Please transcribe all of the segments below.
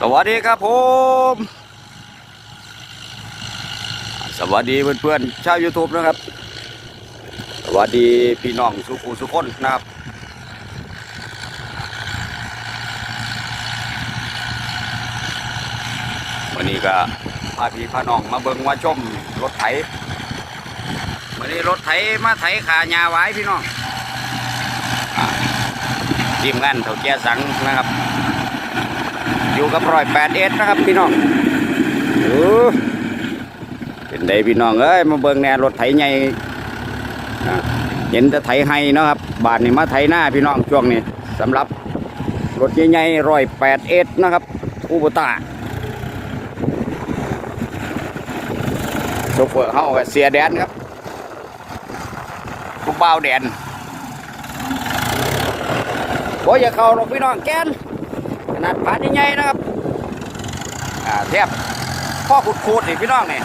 สวัสดีครับผม สวัสดีเพื่อนๆชาว YouTube นะครับ สวัสดีพี่น้องสุขุสุคนนะครับ วันนี้ก็พาพี่พาน้องมาเบิ่งมาชมรถไถวันนี้รถไถมาไถขาหญ้าไว้พี่น้องอทีมงานเถ่าแก่สังนะครับ อยู่กับร้อยแปดเอ็ดนะครับพี่น้องเออเป็นไดพี่น้องเอ้ยมาเบิ่งแน่รถไถใหญ่เห็นแต่ไถให้นะครับ บาทนี่มาไถหน้าพี่น้องช่วงนี้สำหรับรถใหญ่ๆร้อยแปดเอ็ดนะครับอูบตาโชเฟอร์เฮาเสียแดนครับผู้บ่าแดนโอ้ยอย่าเข้าหรอกพี่น้องแกน ใหญ่ๆนะครับอ่าเทียบพ่อขุดขูดๆนี่พี่น้องนี่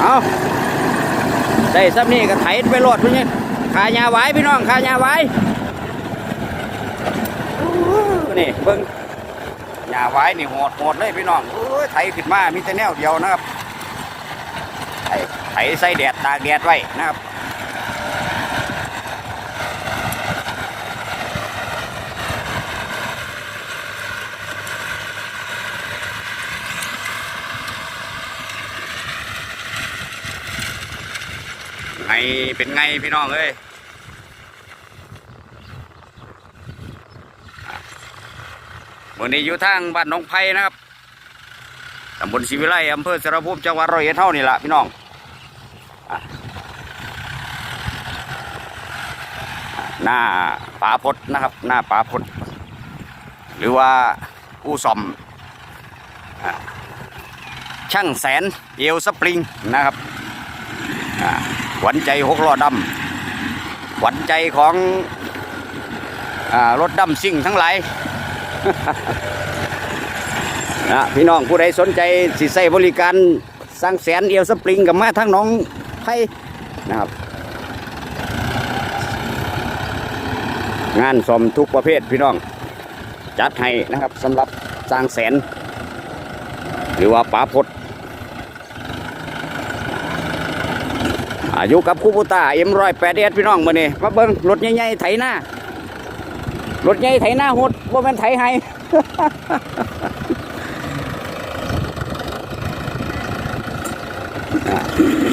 เอาได้ซ้ำนี่ก็ไถไปโลดพี่นี่ขายาไว้พี่น้องขายาไว้นี่เบิ้งยาไว้นี่โหดโหดเลยพี่น้องไถขึ้นมามีแต่แนวเดียวนะครับไถไถใส่แดดตากแดดไว้นะครับ ไงเป็นไงพี่น้องเอ้ยวันนี้อยู่ทางบ้านหนองไผ่นะครับตำบลศิวิไลอำเภอสารภูมิจังหวัดร้อยเอ็ดเท่านี่แหละพี่น้องหน้าป่าพดนะครับ หน้าป่าพด หรือว่าอู้ซอมช่างแสนเอวสปริงนะครับ หวันใจหกล้อดำหวันใจของอรถดำซิ่งทั้งหลายนะพี่น้องผู้ใดสนใจสิใส่บริการสร้างแสนเอวสปริงกับมาทั้งน้องไผ่นะครับ งานสมทุกประเภทพี่น้อง จัดให้นะครับสำหรับสร้างแสน หรือว่าป๋าพด อายุกับคูปูตาเอ็มร้อยแปดเอ็ดพี่น้องมาเนี่ยมาเบิ้งรถใหญ่ๆไถหน้ารถใหญ่ไถหน้าหดว่าเป็นไถให้อ่า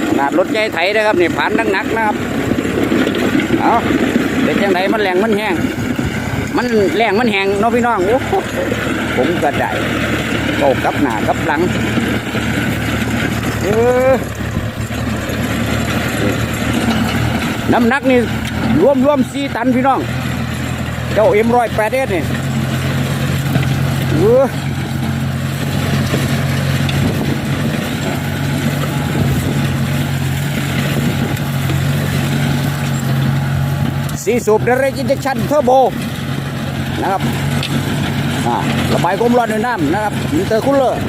ขนาดรถใหญ่ไถนะครับนี่ผ่านนักหนักนะครับเอาเป็นยังไงมันแรงมันแห้งมันแรงมันแห้งเนาะพี่น้องโอ้ผมก็ได้โอ้กลับหนากับหลังเออ น้ำหนักนี่รวมรวมสี่ตันพี่น้อง เจ้าเอ็มร้อยแปดเอ็ดนี่เออสีสูบเดเรจินเจชันเทอร์โบนะครับอ่าระบายความร้อนในน้ำนะครับอิเตอร์คูลเลอร์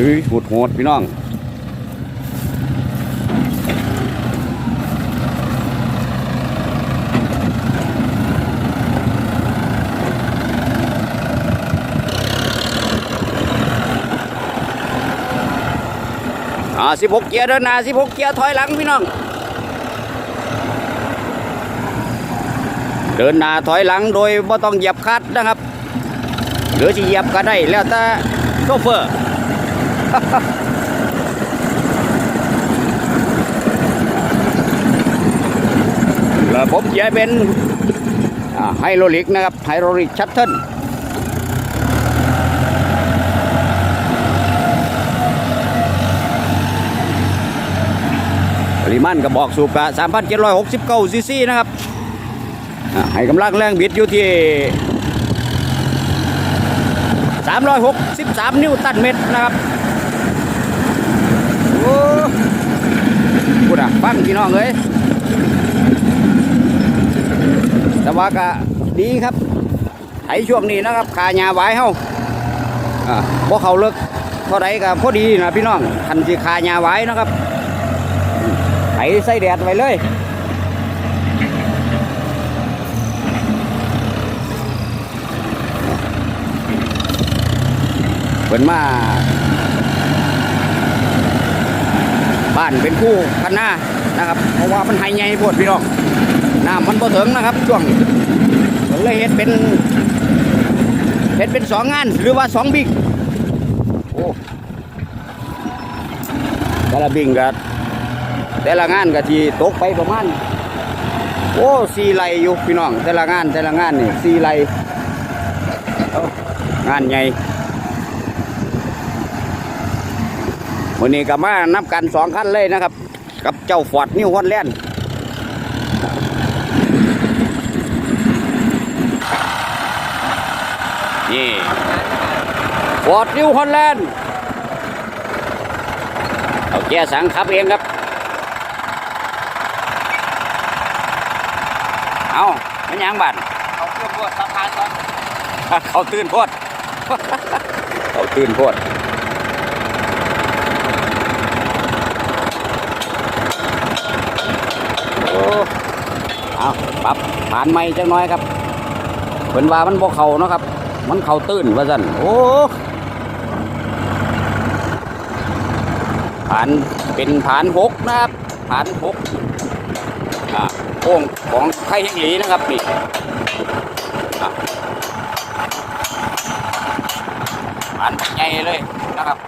เฮ้ยหดโหดพี่น้องอ่าสิบหกเกียร์เดินหน้าสิบหกเกียร์ถอยหลังพี่น้อง เดินหน้าถอยหลังโดยไม่ต้องเหยียบคัดนะครับ หรือจะเหยียบก็ได้แล้วแต่โชเฟอร์ ระบบเกียร์เป็นไฮโดรลิกนะครับ ไฮโดรลิกชัตเทิลปริมาณกระบอกสูบกะ3,769ซีซีนะครับ ให้กำลังแรงบิดอยู่ที่ 363 นิวตันเมตรนะครับ กูนะฟังพี่น้องเลยแต่ว่าก็ดีครับไถช่วงนี้นะครับขายาไว้เฮาาบ่เขาเลิกเท่าไรก็พอดีนะพี่น้องทันทีขายาไว้นะครับไถใส่แดดไว้เลยเปิดมา บ้านเป็นคู่กันหน้านะครับ เพราะว่ามันไฮใหญ่โพดพี่น้องน้ำมันบ่ถึงนะครับ ช่วงเลยเฮ็ดเป็นเฮ็ดเป็นสองงานหรือว่าสองบิ๊กโอ้แต่ละบิ๊กก็แต่ละงานก็ที่ตกไปประมาณโอ้สีไร่อยู่พี่น้องแต่ละงานแต่ละงานนี่สีไร่เอ้างานใหญ่ วันนี้ก็มานับกันสองคันเลยนะครับ กับเจ้าฟอร์ดนิวฮอลแลนด์นี่ฟอร์ดนิวฮอลแลนด์เอาแกสังขับเองครับ เอามันหยังบัดเขาเพื่อนพวกสะพานตอนเขาตื่นโพดเขาตื่นโพดโอ้ เอาปรับผ่านไม่จังน้อยครับเพิ่นว่ามันบ่เข่าเนาะครับ มันเข่าตื่นว่าซั่นโอ้ผ่านเป็นผ่านหกนะครับผ่านหกอ่าโค้งของไทยเฮงหลีนะครับนี่ผ่านใหญ่เลยนะครับ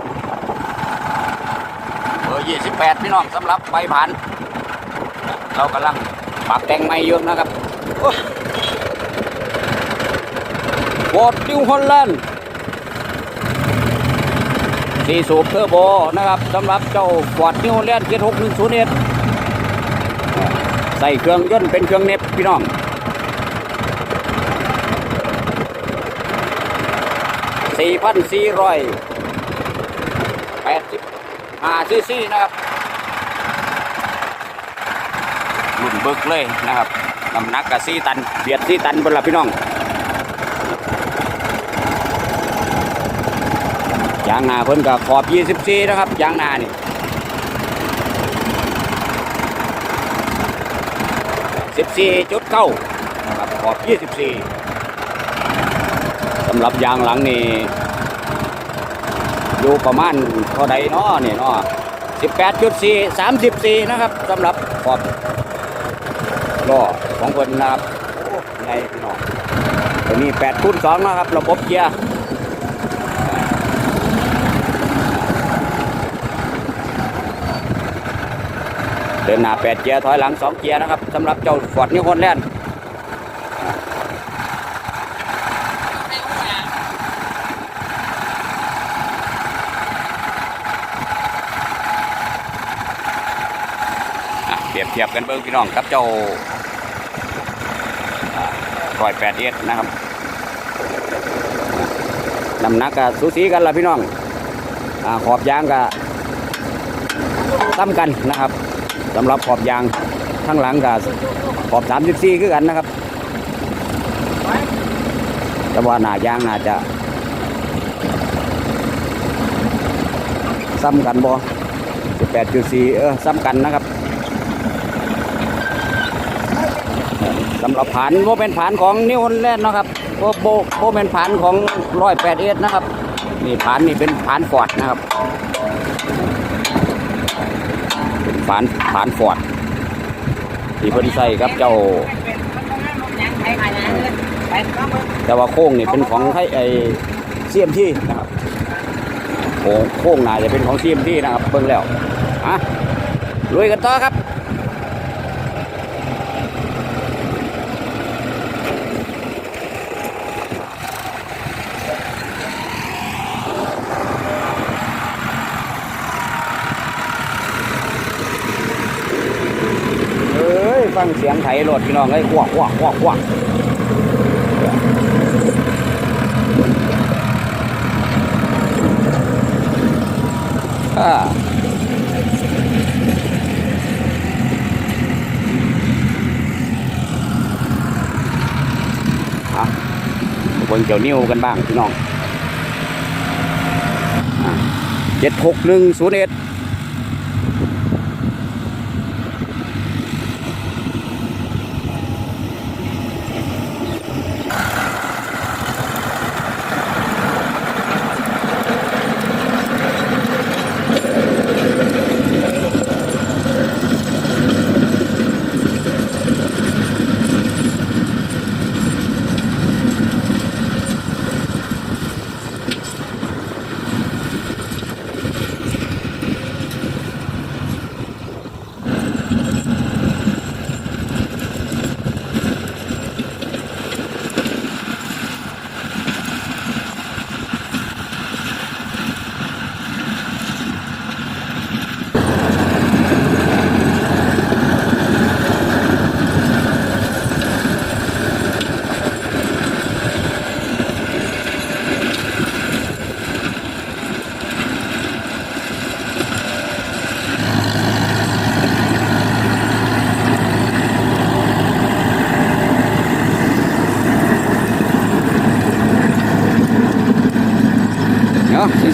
เบอร์ยี่สิบแปดพี่น้องสำหรับใบผ่าน เรากำลัง ปรับแต่งใหม่เยอะนะครับวอดดิวฮอลแลนด์สี่สูบเทอร์โบนะครับสำหรับเจ้าฟอร์ดนิวฮอลแลนด์เจ็ดหกหนึ่งศูนย์เอ็ดใส่เครื่องยนต์เป็นเครื่องเน็บพี่น้องสี่พันสี่ร้อยแปดสิบห้าซีซีนะครับ รุ่นเบิกเลยนะครับน้ำหนักกับสี่ตันเบียดสี่ตันบนละพี่น้องยางหนาเพิ่นกับขอบยี่สิบสี่นะครับยางหนานี่สิบสี่จุดเก้านะครับขอบยี่สิบสี่สำหรับยางหลังนี่อยู่ประมาณเท่าใดเนาะนี่เนาะ18.4 34นะครับสำหรับขอบ ล้อของคนนะครับใหญ่พี่น้องตัวนี้8คูณ2นะครับระบบเกียร์เดินหน้า8เกียร์ถอยหลัง2เกียร์นะครับสำหรับเจ้าฟอร์ดนิวฮอลแลนด์เปรียบเทียบกันเบิ้งพี่น้องครับเจ้า ร้อยแปดเอ็ดนะครับน้ำหนักก็สูสีกันละพี่น้องอขอบยางก็ซ้ำกันนะครับสำหรับขอบยางข้างหลังก็ขอบ34คือกันนะครับแต่ว่าหน้ายางน่าจะซ้ำกันบ่18.4เออซ้ำกันนะครับำหรับผานโมเป็นผานของนิวแลนด์นะครับโบโบโบเป็นผานของร้อยแปดเอ็ดนะครับนี่ผานนี่เป็นผานฟอร์ดนะครับเป็นผานผานฟอร์ดที่เพิ่นใส่ครับเจ้า แต่ว่าโค้งนี่เป็นของไทยไอเซียมที่นะครับโค้งโค้งน่าจะเป็นของเซียมที่นะครับเบิ่งแล้วอะลุยกันต่อครับ เอ้ย ฟังเสียงไถรถพี่น้องเอ้ยควักควักควักควักอ่าอะมาเบิ่งเจ้านิ้วกันบ้างพี่น้องเจ็ดหกหนึ่งศูนย์เอ็ด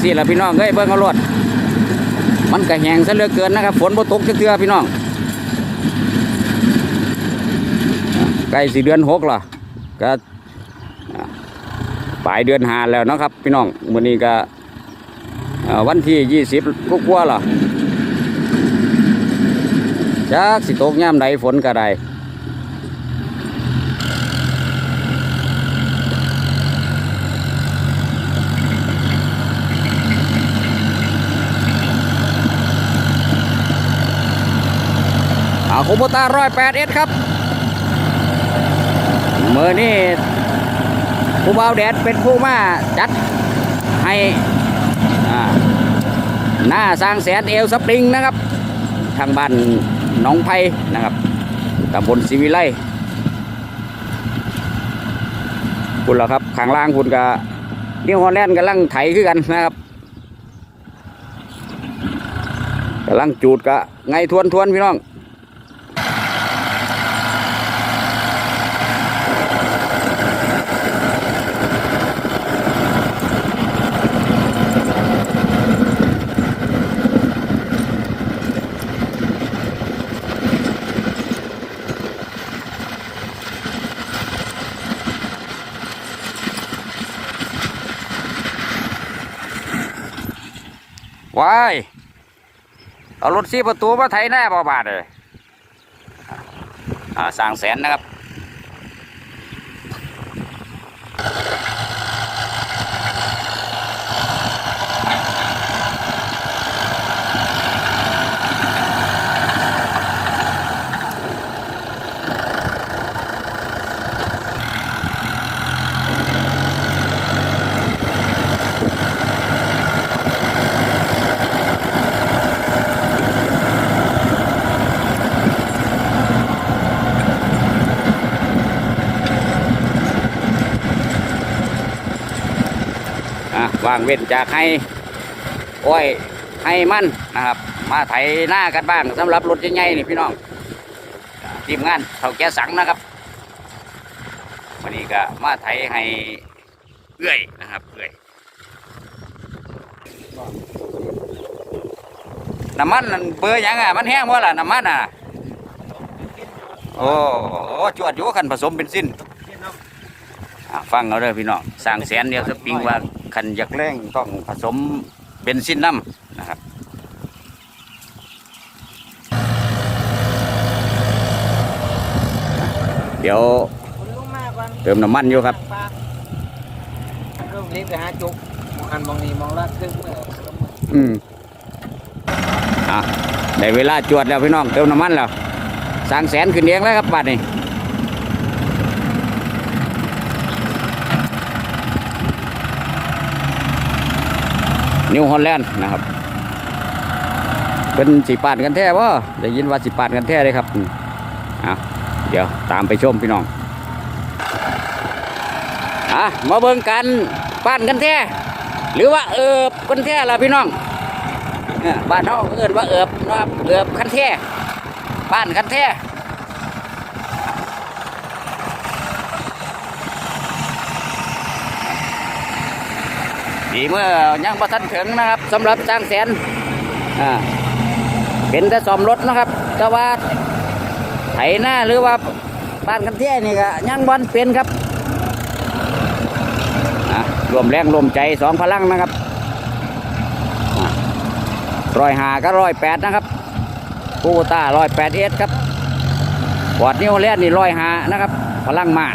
สี่ละพี่น้องเอ้ยเบิ่งเอารถมันก็แหงซะเหลือเกินนะครับ ฝนบ่ตกจักเทื่อพี่น้องใกล้สิเดือนหกล่ะก็ปลายเดือนหาแล้วนะครับ พี่น้องมื้อนี้ก็วันที่ยี่สิบกว่าล่ะจักสิตกยามใดฝนก็ได้ อาคุโบตาร้อยแปดเอ็ดครับเมื่อนี้ผู้บ่าวแดดเป็นผู้มาจัดให้หน้าสร้างแสนเอลสปริงนะครับ ทางบ้านหนองไผ่นะครับตำบลศรีวิไลคุณล่ะครับข้างล่างคุณกับนิวฮอลแลนด์กำลังไถคือกันนะครับกำลังจูดกะไงทวนทวนพี่น้อง ว้าย เอารถซีประตูมาไถหน้าบ่บาทเลยอ่าสร้างแสนนะครับ วางเว้นจากให้อ้อยให้มันนะครับ มาไถหน้ากันบ้างสำหรับรถใหญ่ๆนี่พี่น้องทีมงานเท่าแก่สังนะครับวันนี้ก็มาไถให้เอื้อยนะครับเอื้อยน้ำมันเบอร์ยังอะมันแห้งว่าล่ะน้ำมันอะโอ้จวดอยู่คันผสมเป็นสิ้นฟังเอาเด้อพี่น้องสร้างแสนเดียวสปริงว่า คันอยากแรงต้องผสมเบนซินน้ำนะครับเดี๋ยวคุณลุงมากกว่าเติมน้ำมันอยู่ครับเริ่มรีบไปหาจุกมองหันมองนี่มองละครึ่งมืออืมอะได้เวลาจวดแล้วพี่น้องเติมน้ำมันแล้วสร้างแสนขึ้นเองแล้วครับบัดนี้ นิวฮอลแลนด์นะครับเป็นสีปาดกันแท้ว่าได้ยินว่าสีปาดกันแท้เลยครับอะเดี๋ยวตามไปชมพี่น้องอะมาเบิ่งกันปานกันแท้หรือว่าเอิบกันแท้ล่ะพี่น้องบ้านเขาเอิ้นว่าเอิบนะครับเอิบกันแท้บ้านกันแท้ีเมื่อยังประทันถึงนะครับสำหรับจ้างแสนอ่าเป็นแต่ซ่อมรถนะครับ แต่ว่าไถหน้าหรือว่าบ้านกันเที่ยนี่ก็ยังบอลเป็นครับรวมแรงรวมใจสองพลังนะครับร้อยหาก็ร้อยแปดนะครับคูต้าร้อยแปดเอสครับบอดนิ้วแรกนี่ร้อยหานะครับ พลังมา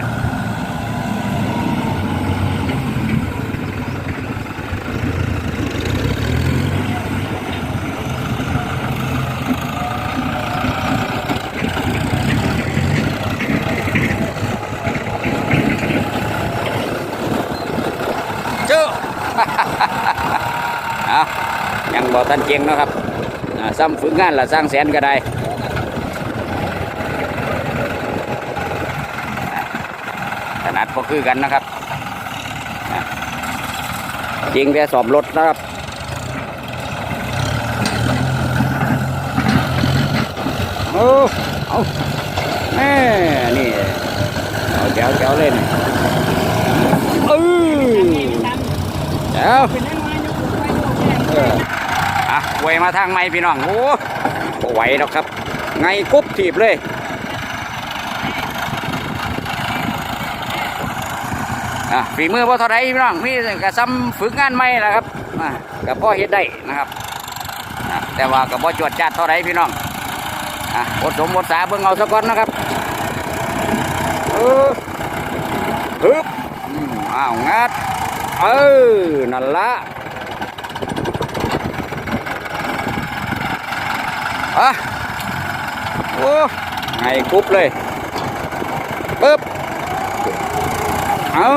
เจ้า เอายัง บอกทันเจงนะครับซ้ำฝึกงานละสร้างแสนก็ได้ขนาดก็คือกันนะครับจริงแต่สอบรถนะครับโอ้เอาแม่นี่เอาแจ๋วแจ๋วเลยนี่เออแจ๋ว อะไวยมาทางไม่พี่น้อง โอ้ไหวแล้วครับ ไงกุ๊บถีบเลยอะฝีมือพ่อท่าไรพี่น้องมีกระซ้ำฝึกงานใหม่ละครับกับพ่อเฮ็ดได้นะครับ แต่ว่ากับพ่อจวดจัดเท่าไรพี่น้องอะอดสมบทสาเบิ่งเอาซะก่อนนะครับเออฮึบอ้าวงัดเออนั่นละ อะโอ้ไงกรุ๊บเลยปึ๊บเอา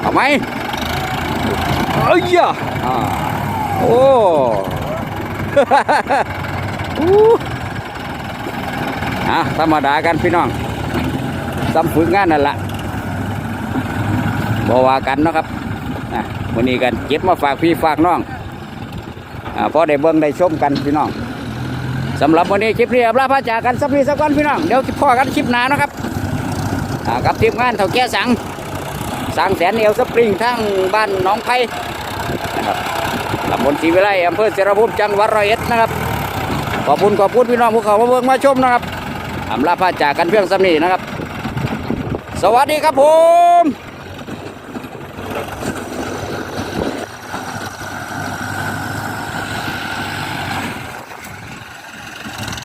เอาไหมเอ้ยอะอ่าโอ้อู้อะธรรมดากันพี่น้องซ้ำฝึกงานนั่นละบว่ากันเนาะครับอะวันนี้กันเก็บมาฝากพี่ฝากน้อง พอได้เบิ่งได้ชมกันพี่น้องสำหรับวันนี้คลิปนี้ลาพระจากกันสักพีสักวันพี่น้องเดี๋ยวพ่อกันคลิปหน้านะครับกับทีมงานเถ่าแก่สังสังแสนเอวสปริงทั้งบ้านน้องไผ่นะครับตำบลศรีวิไลอำเภอเสรภูมิจังหวัดร้อยเอ็ดนะครับขอบคุณขอบคุณพี่น้องผู้เขามาเบิ่งมาชมนะครับอำลาพระจากกันเพียงสำนีนะครับ สวัสดีครับผม